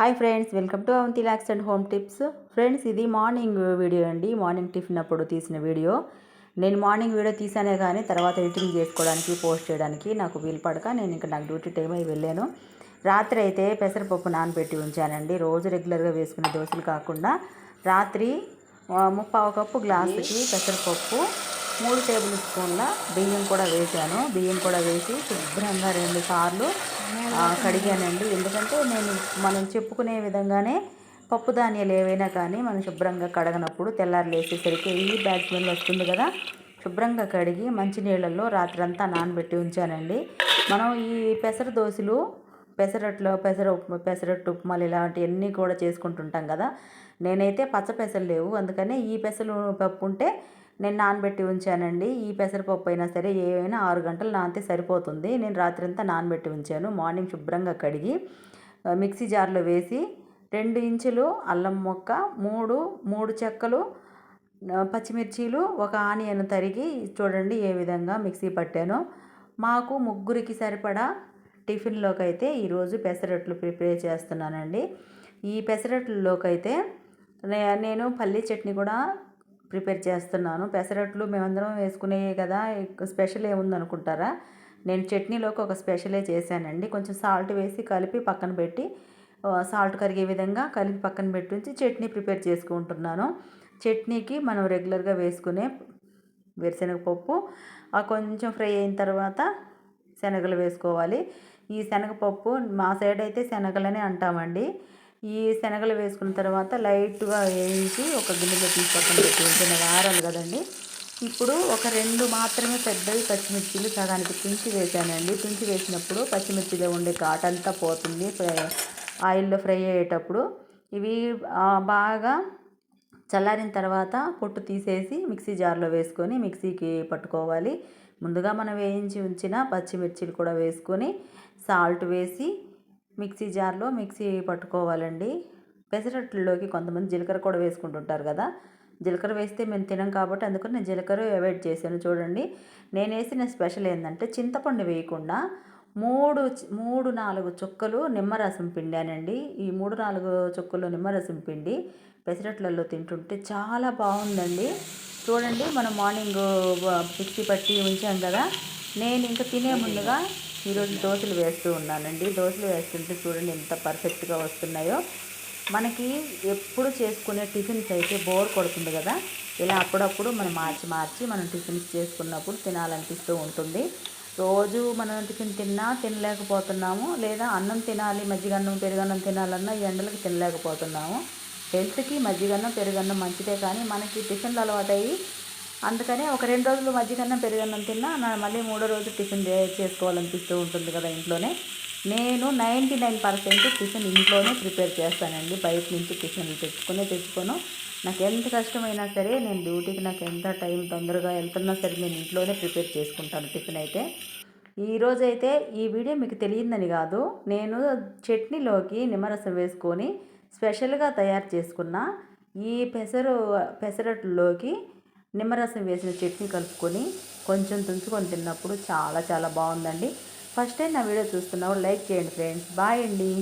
Hi friends welcome to Avanthi locks and home tips. Friends ఇది morning video అండి. Morning tiffin అప్పుడు తీసిన video. నేను మార్నింగ్ వీడియో తీసానే కానీ తర్వాత ఎడిటింగ్ చేసుకోవడానికి పోస్ట్ చేయడానికి నాకు వీలు పడక. నేను ఇంకా నాకు డ్యూటీ టైం అయి వెళ్ళాను. రాత్రి అయితే పెసరపప్పు నానబెట్టి ఉంచానండి. రోజు రెగ్యులర్గా వేసుకునే దోశలు కాకుండా రాత్రి ముప్పావు కప్పు గ్లాసుకి పెసరపప్పు మూడు టేబుల్ స్పూన్ల బియ్యం కూడా వేసాను బియ్యం కూడా వేసి శుభ్రంగా రెండు సార్లు కడిగానండి. ఎందుకంటే నేను మనం చెప్పుకునే విధంగానే పప్పు ధాన్యాలు ఏవైనా కానీ మనం శుభ్రంగా కడగనప్పుడు తెల్లారు లేసేసరికి ఈ బ్యాగ్ స్మెల్ వస్తుంది కదా శుభ్రంగా కడిగి మంచి నీళ్ళల్లో రాత్రంతా నానబెట్టి ఉంచానండి. మనం ఈ పెసర దోశలు పెసరట్లో పెసర ఉప్మా పెసరట్టు ఉప్మాలు ఇలాంటివన్నీ కూడా చేసుకుంటుంటాం కదా. నేనైతే పచ్చ పెసలు లేవు. అందుకనే ఈ పెసలు పప్పు ఉంటే నేను నానబెట్టి ఉంచానండి. ఈ పెసరపప్పు అయినా సరే ఏవైనా ఆరు గంటలు నానితే సరిపోతుంది. నేను రాత్రి అంతా నానబెట్టి ఉంచాను. మార్నింగ్ శుభ్రంగా కడిగి మిక్సీ జార్లో వేసి రెండు ఇంచులు అల్లం మొక్క మూడు మూడు చెక్కలు పచ్చిమిర్చీలు ఒక ఆనియన్ తరిగి చూడండి ఏ విధంగా మిక్సీ పట్టాను. మాకు ముగ్గురికి సరిపడా టిఫిన్లోకి అయితే ఈరోజు పెసరట్లు ప్రిపేర్ చేస్తున్నానండి. ఈ పెసరట్లలోకి అయితే నేను పల్లీ చట్నీ కూడా ప్రిపేర్ చేస్తున్నాను. పెసరట్లు మేమందరం వేసుకునేవి కదా స్పెషల్ ఏముంది అనుకుంటారా నేను చట్నీలోకి ఒక స్పెషలే చేశానండి. కొంచెం సాల్ట్ వేసి కలిపి పక్కన పెట్టి సాల్ట్ కరిగే విధంగా కలిపి పక్కన పెట్టి ఉంచి చట్నీ ప్రిపేర్ చేసుకుంటున్నాను. చట్నీకి మనం రెగ్యులర్గా వేసుకునే వేరుశనగపప్పు కొంచెం ఫ్రై అయిన తర్వాత శనగలు వేసుకోవాలి. ఈ శనగపప్పు మా సైడ్ అయితే శనగలనే అంటామండి. ఈ శనగలు వేసుకున్న తర్వాత లైట్గా వేయించి ఒక గిన్నెలో తీసి పెట్టుకుంటున్న వారాలు కదండి. ఇప్పుడు ఒక రెండు మాత్రమే పెద్దవి పచ్చిమిర్చిలు సగానికి తుంచి వేసానండి. తుంచి వేసినప్పుడు పచ్చిమిర్చిలో ఉండే ఘాటంతా పోతుంది. ఆయిల్లో ఫ్రై అయ్యేటప్పుడు ఇవి బాగా చల్లారిన తర్వాత పొట్టు తీసేసి మిక్సీ జార్లో వేసుకొని మిక్సీకి పట్టుకోవాలి. ముందుగా మనం వేయించి ఉంచిన పచ్చిమిర్చిలు కూడా వేసుకొని సాల్ట్ వేసి మిక్సీ జార్లో మిక్సీ పట్టుకోవాలండి. పెసరట్లలోకి కొంతమంది జీలకర్ర కూడా వేసుకుంటుంటారు కదా. జీలకర్ర వేస్తే మేము తినం కాబట్టి అందుకని నేను జీలకర్ర అవాయిడ్ చేశాను. చూడండి నేను వేసిన స్పెషల్ ఏంటంటే చింతపండు వేయకుండా మూడు మూడు నాలుగు చుక్కలు నిమ్మరసం పిండానండి. ఈ మూడు నాలుగు చుక్కలు నిమ్మరసం పిండి పెసరట్లలో తింటుంటే చాలా బాగుందండి. చూడండి మనం మార్నింగ్ మిక్సీ పట్టి ఉంచాం కదా. నేను ఇంకా తినే ముందుగా ఈరోజు దోశలు వేస్తూ ఉన్నానండి. దోశలు వేస్తుంటే చూడండి ఎంత పర్ఫెక్ట్గా వస్తున్నాయో. మనకి ఎప్పుడు చేసుకునే టిఫిన్స్ అయితే బోర్ కొడుతుంది కదా. ఇలా అప్పుడప్పుడు మనం మార్చి మార్చి మనం టిఫిన్స్ చేసుకున్నప్పుడు తినాలనిపిస్తూ ఉంటుంది. రోజు మనం టిఫిన్ తిన్నా తినలేకపోతున్నాము. లేదా అన్నం తినాలి మజ్జిగన్నం పెరుగన్నం తినాలన్నా ఈ ఎండలకు తినలేకపోతున్నాము. హెల్త్కి మజ్జిగన్నం పెరుగన్నం మంచిదే కానీ మనకి టిఫిన్లు అలవాటయ్యి అందుకనే ఒక రెండు రోజులు మజ్జిగన్నం పెరుగన్నం తిన్నా మళ్ళీ మూడో రోజు టిఫిన్ చేసుకోవాలనిపిస్తూ ఉంటుంది కదా ఇంట్లోనే. నేను నైంటీ నైన్ పర్సెంట్ టిఫిన్ ఇంట్లోనే ప్రిపేర్ చేస్తానండి. బయట నుంచి టిఫిన్ తెచ్చుకునే తెచ్చుకోను. నాకు ఎంత కష్టమైనా సరే నేను డ్యూటీకి నాకు ఎంత టైం తొందరగా వెళ్తున్నా సరే నేను ఇంట్లోనే ప్రిపేర్ చేసుకుంటాను టిఫిన్ అయితే. ఈరోజు అయితే ఈ వీడియో మీకు తెలియదని కాదు. నేను చట్నీలోకి నిమ్మరసం వేసుకొని స్పెషల్గా తయారు చేసుకున్న ఈ పెసరు పెసరట్లోకి నిమ్మరసం వేసిన చట్నీ కలుపుకొని కొంచెం తుంచుకొని తిన్నప్పుడు చాలా చాలా బాగుందండి. ఫస్ట్ టైం నా వీడియో చూస్తున్నావు లైక్ చేయండి ఫ్రెండ్స్. బాయ్ అండి.